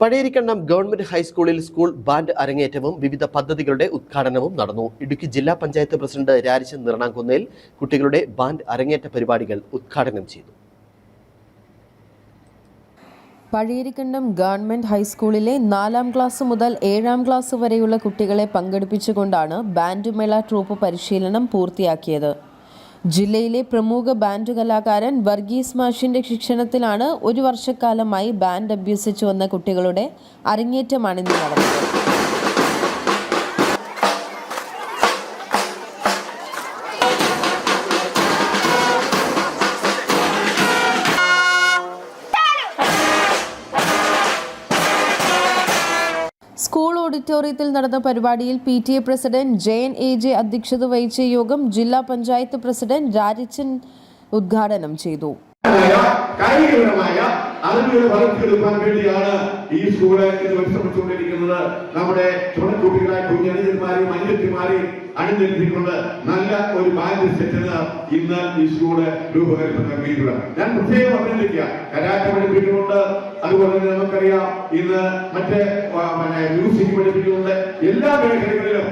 പഴയരിക്കണ്ണം government ഹൈസ്കൂളിൽ school band അരങ്ങേറ്റവും വിവിധ പദ്ധതികളുടെ ഉദ്ഘാടനവും നടന്നു. ഇടുക്കി ജില്ലാ പഞ്ചായത്ത് പ്രസിഡന്റ് രാരിച്ചൻ നിറണാകുന്നേൽ കുട്ടികളുടെ ബാൻഡ് അരങ്ങേറ്റ പരിപാടികൾ ഉദ്ഘാടനം ചെയ്തു. പഴയരിക്കണ്ടം ഗവൺമെന്റ് ഹൈസ്കൂളിലെ നാലാം ക്ലാസ് മുതൽ ഏഴാം ക്ലാസ് വരെയുള്ള കുട്ടികളെ പങ്കെടുപ്പിച്ചുകൊണ്ടാണ് ബാൻഡ് മേള ട്രൂപ്പ് പരിശീലനം പൂർത്തിയാക്കിയത്. ജില്ലയിലെ പ്രമുഖ ബാൻഡ് കലാകാരൻ വർഗീസ് മാഷിന്റെ ശിക്ഷണത്തിലാണ് ഒരു വർഷക്കാലമായി ബാൻഡ് അഭ്യസിച്ചു വന്ന കുട്ടികളുടെ അരങ്ങേറ്റമാണ് ഇന്ന് നടന്നത്. സ്കൂൾ ഓഡിറ്റോറിയത്തിൽ നടന്ന പരിപാടിയിൽ P T A president Jayan A J അധ്യക്ഷത വഹിച്ച യോഗം ജില്ലാ പഞ്ചായത്ത് പ്രസിഡന്റ് രാജിച്ചൻ ഉദ്ഘാടനം ചെയ്തു. ഈ സ്കൂൾ ഇത് നമ്മുടെ ചുണക്കുട്ടികളായ കുഞ്ഞനുജന്മാരെയും അനിയത്തിമാരെയും അണിനിരത്തിക്കൊണ്ട് നല്ല ഇന്ന് ഈശോയുടെ രൂപകൽപ്പന നൽകിയിട്ടുള്ളത് ഞാൻ പ്രത്യേകം പറഞ്ഞിരിക്കുക കരാറ്റ് പഠിപ്പിക്കുന്നുണ്ട്. അതുപോലെ തന്നെ നമുക്കറിയാം ഇന്ന് മറ്റേ മ്യൂസിക് പഠിപ്പിക്കുന്നുണ്ട്. എല്ലാ മേഖലകളിലും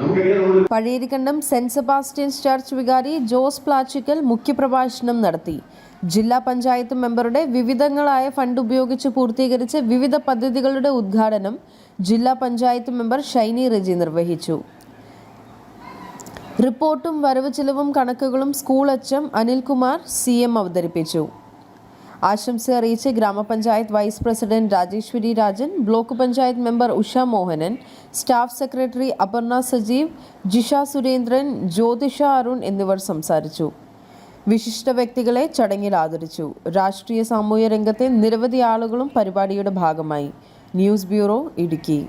നമുക്കറിയാം പഴയരിക്കണ്ടം സെന്റ് സെബാസ്റ്റ്യൻസ് ചർച്ച് വികാരി ജോസ് പ്ലാച്ചിക്കൽ മുഖ്യപ്രഭാഷണം നടത്തി. ജില്ലാ പഞ്ചായത്ത് മെമ്പറുടെ വിവിധങ്ങളായ ഫണ്ട് ഉപയോഗിച്ച് പൂർത്തീകരിച്ച വിവിധ പദ്ധതികളുടെ ഉദ്ഘാടനം ജില്ലാ പഞ്ചായത്ത് മെമ്പർ ഷൈനി റെജി നിർവഹിച്ചു. റിപ്പോർട്ടും വരവ് ചിലവും കണക്കുകളും school H Anilkumar C M അവതരിപ്പിച്ചു. ആശംസ അറിയിച്ച് ഗ്രാമപഞ്ചായത്ത് vice president Rajeswari Rajan block panchayat member Usha Mohanan staff secretary Aparna Sajeev Jisha Surendran Jyothisha Arun എന്നിവർ സംസാരിച്ചു. വിശിഷ്ട വ്യക്തികളെ ചടങ്ങിൽ ആദരിച്ചു. രാഷ്ട്രീയ സാമൂഹ്യ രംഗത്തെ നിരവധി ആളുകളും പരിപാടിയുടെ ഭാഗമായി. News bureau Idukki.